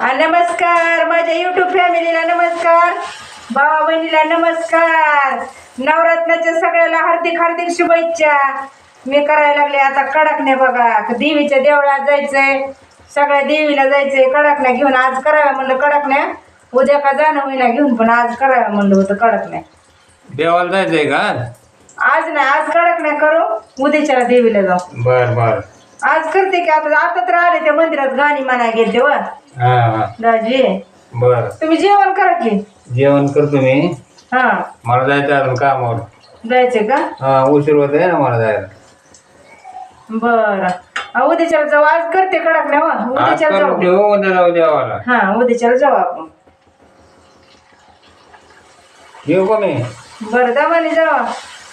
नमस्कार. माझ्या युट्यूब फॅमिलीला नमस्कार. भावा बहिणीला नमस्कार. नवरत्नाच्या सगळ्याला हार्दिक हार्दिक शुभेच्छा. मी करायला लागले आता कडकण्या बघा. देवीच्या देवळात जायचंय. सगळ्या देवीला जायचंय कडकण्या घेऊन. आज कराव्या म्हणलं कडकण्या. उद्या का जाणं होईना घेऊन पण आज कराव्या म्हणलं होतं कडकण्या. देवाला जायचंय का आज? नाही आज कडकण्या करू. उद्याच्याला देवीला जाऊ. बर बर. आज करते की आता आता तर आले त्या मंदिरात गाणी म्हणाय गेले तेव्हा हा हा. दाजी. बर. तुम्ही जेवण करा की. जेवण करतो मी. हा. मला जायचं अजून कामावर. जायचंय का? हा उशीर होत आहे ना मला जायला. बर. उद्याच्याला जाऊ. आज करते कडक नाही हो. आज उद्याच्याला करून जाऊ. ठेवू उद्या जाऊ देवाला हा उद्याच्याला जाऊ आपण. येऊ का मी? बरं दमाने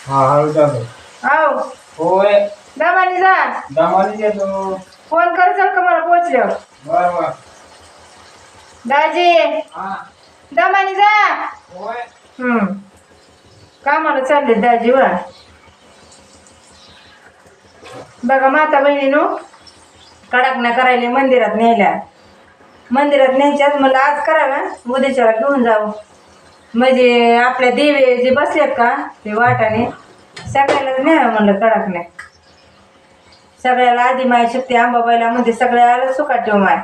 हा हळू जातो आव होय. दमाने जा. दमाने येतो. फोन करचाल का मला पोचल्यावर बर बर. दाजी. दमाने जा. हम्म. कामाला चालले दाजी वा. बघा माता बहिणीनो कडकण्या करायला मंदिरात नेल्या मंदिरात न्यायच्यात मला आज कराव्या उद्याच्याला घेऊन जाऊ. म्हणजे आपल्या देवी जे बसलेत का ते वाटाने सगळ्यालाच न्यावं म्हणलं कडकण्या. सगळ्याला आधी माय शक्ती आंबाबाईला म्हणजे सगळ्याला सुखात ठेव माय.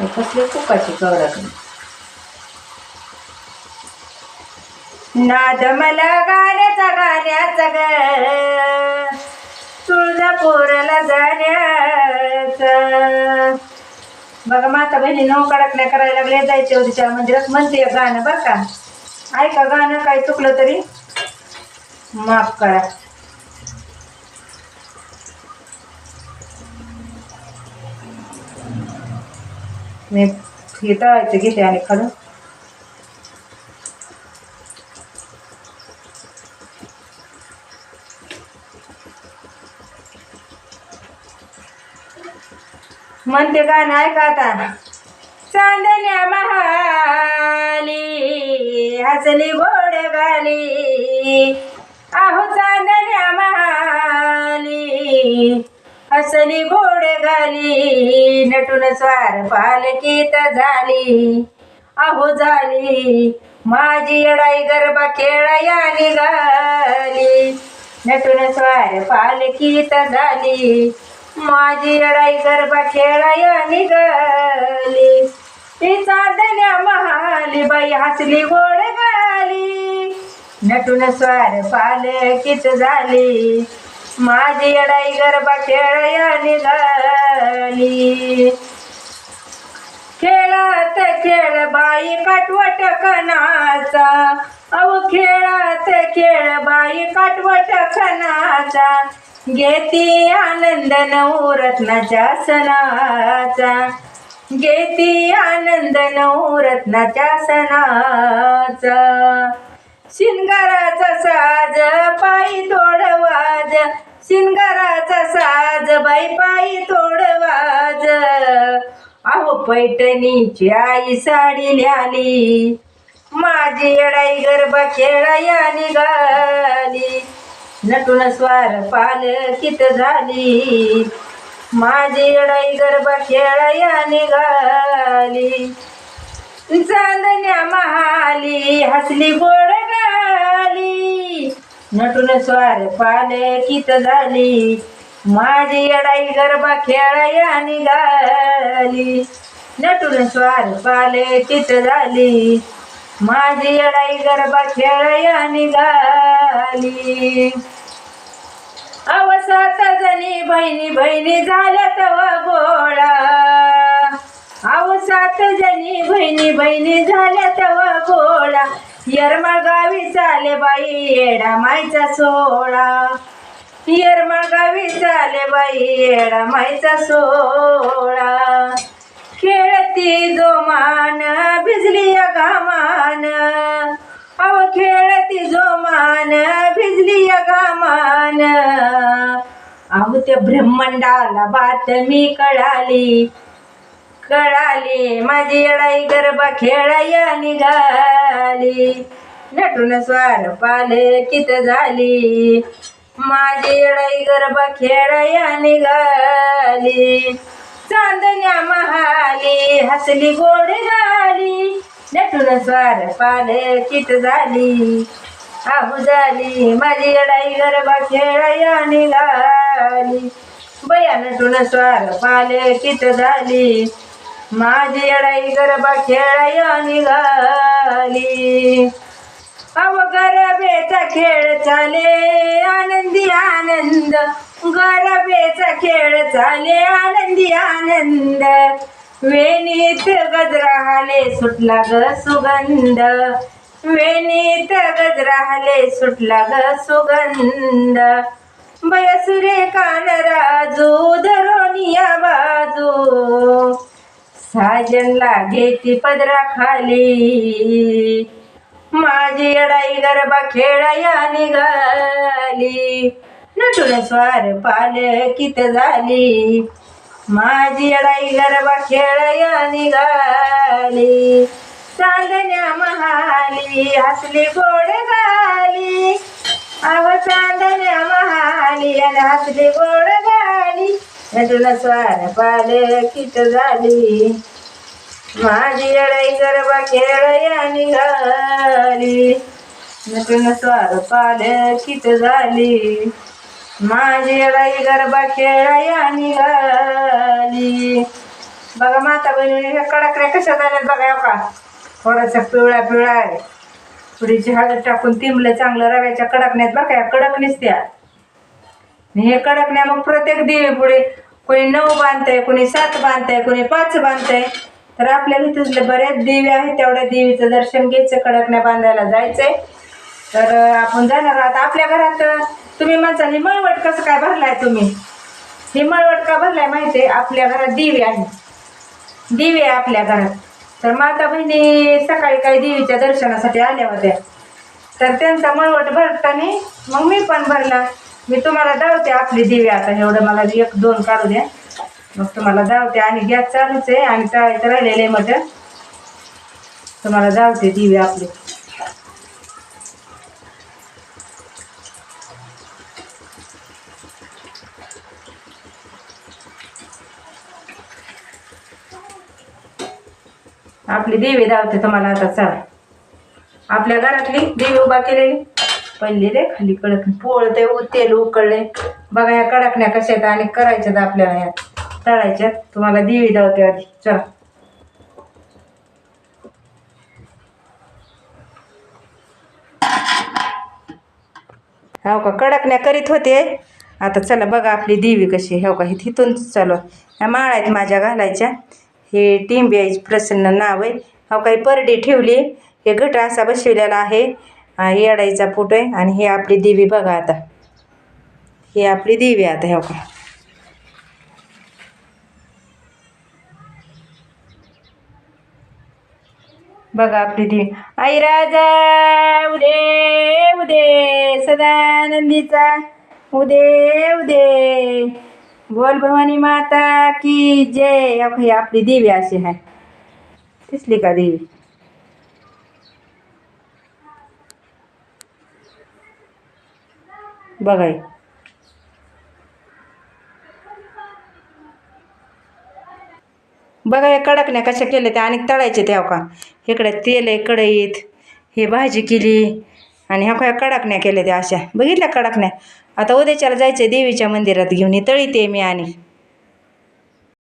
हे कसले कुकाची गवरात नाद मला गाण्याचा गाण्याचा ग तुळजापूरला जाण्याचा. बघा माता बहिणी नऊ कडकण्या करायला लागले जायचे होतीच्या मंदिरात. म्हणते गाणं बरं का? ऐका गाणं काही चुकलं तरी? माफ करा. मी हे तळायचं घेते आणि खालून म्हणते का नाही का आता. चांदण्या महाली हसली गोड गाली. आहो चांदण्या महाली हसली घोड घाली नटून स्वार पालकीत झाली. अहो झाली माझी अडाई गरबा खेळया निघाली नटून स्वार पालकीत झाली माझी अडाई गरबा खेळया निघाली ती चांदण्या महाली बाई हसली गोड गाली नटून स्वार पालकीत झाली. माझी अडाई गरबा खेळया निघाली खेळात खेळ बाई काटवट कणाचा. अव खेळात खेळ बाई काटवट खनाचा घेती आनंद नवरत्नाच्या सणाचा. घेती आनंद नवरत्नाच्या सणाचा. शिंगाराचा साज पायी तोडवाज शिंगाराचा साज बाई पायी तोडवाज अहो पैठणीची आई साडी ल्याली माझी अडाई गरबा खेळाया निघाली. नटून स्वार पालकीत झाली. माझी अडाई गरबा खेळाया निघाली. चांदण्या महाली हसली गोड गाली. नटून स्वार पाले कित झाली? माझी अडाई गरबा खेळाया निघाली. नटून स्वार पाले कित झाली? माझी अडाई गरबा खेळाया निघाली. अवसात जणी बहिणी बहिणी झाल्या तव गोळा. अवसात जणी बहिणी बहिणी झाल्या तव गोळा. यरमाळ गावी चाले बाई येडा मायचा सोळा यरमाळगावी चाले बाई येडा मायचा सोळा खेळती जोमान भिजली या घामान. अहो खेळती जोमान भिजली या घामान. अहो त्या ब्रह्मांडाला बातमी कळाली. कळाली माझी अडाई गरबा खेळाया निघाली. नटून स्वार पालकीत झाली. माझी अडाई गरबा खेळाया निघाली. चांदण्या महाली हसली गोड झाली. नटून स्वार पाले कित झाली. आहू झाली. माझी अडाई गरबा खेळाया निघाली. बया नटून स्वार पाले कित झाली. माझी अडाई गरबा खेळाया निघाली. अव गरबेचा खेळ चाले आनंदी आनंद. गरबेचा खेळ चाले आनंदी आनंद. वेणीत गजराले सुटला ग सुगंध. वेणीत गजराले सुटला ग सुगंध. बयसुरे कान राजू धरोनिया बाजू. साजनला घेती पदरा खाली माझी अडाई गरबा खेळाया निघाली नटून स्वार पाल कित झाली. माझी अडाई गरबा खेळाया निघाली चांदण्या महाली हसली गोड गाली. अव चांदण्या महाली आणि हसली गोड गाली स्वार पाल किट झाली. माझी अडाई गरबा खेळया निघाली नटून स्वार पाल किट झाली. माझी अडाई गरबा खेळया निघाली बघा माता बहिणी कडक रे कशा झाल्यात बघा हो का? थोडासा पिवळा पिवळा आहे. थोडीशी हळद टाकून तिंबलं चांगलं रव्याच्या कडकण्यात बघा कडक निसत्या. हे कडकण्या मग प्रत्येक देवी पुढे कोणी नऊ बांधतंय कोणी सात बांधतंय कोणी पाच बांधतंय. तर आपल्याला इथं बऱ्याच देवी आहेत तेवढ्या देवीचं दर्शन घ्यायचं कडकण्या बांधायला जायचंय. तर आपण जाणार आहात. आपल्या घरात तुम्ही म्हणता मळवट कसं काय भरलाय तुम्ही? हिमळवट का भरलाय माहिती आहे आपल्या घरात देवी आहे. देवी आहे आपल्या घरात. तर माता बहिणी सकाळी काही देवीच्या दर्शनासाठी आल्या होत्या. तर त्यांचा मळवट भरताना मग मी पण भरला. मी तुम्हाला धावते आपली देवी आता एवढं मला एक दोन काढू द्या. मग तुम्हाला धावते आणि गॅस चालूच आहे आणि तळायचं राहिलेलं आहे मटण. तुम्हाला दावते दिवे आपली. आपली देवी धावते तुम्हाला आता चाल. आपल्या घरातली देवी उभा केलेली. पडली रे खाली कडक. पोळते तेल उकळले. बघा या कडकण्या कशा आहेत आणि करायच्यात आपल्याला या. तळायच्यात. तुम्हाला देवी धावते आधी. चला. हो का? कडकण्या करीत होते. आता चला बघा आपली देवी कशी आहे. हो का? हे तिथून चालू. ह्या माळा आहेत माझ्या घालायच्या. हे टिंब्याची प्रसन्न नाव आहे. हो काही परडी ठेवली. हे घट असा बसविलेला आहे. हा येडाईचा फोटो आहे आणि हे आपली देवी बघा आता. ही आपली देवी आता हे का बघा आपली देवी. आई राजा उदे उदे सदानंदीचा. उदे उदे. बोल भवानी माता की जय. हे ही आपली देवी अशी आहे. दिसली का देवी? बघाय. बघा हे कडकण्या कशा केल्या त्या आणि तळायचे त्या का? इकडे तेल आहे कढईत हे भाजी केली आणि ह्या काय कडकण्या केल्या त्या अशा. बघितल्या कडकण्या? आता उद्याच्याला जायचं देवीच्या मंदिरात घेऊन ही तळीते मी आणि.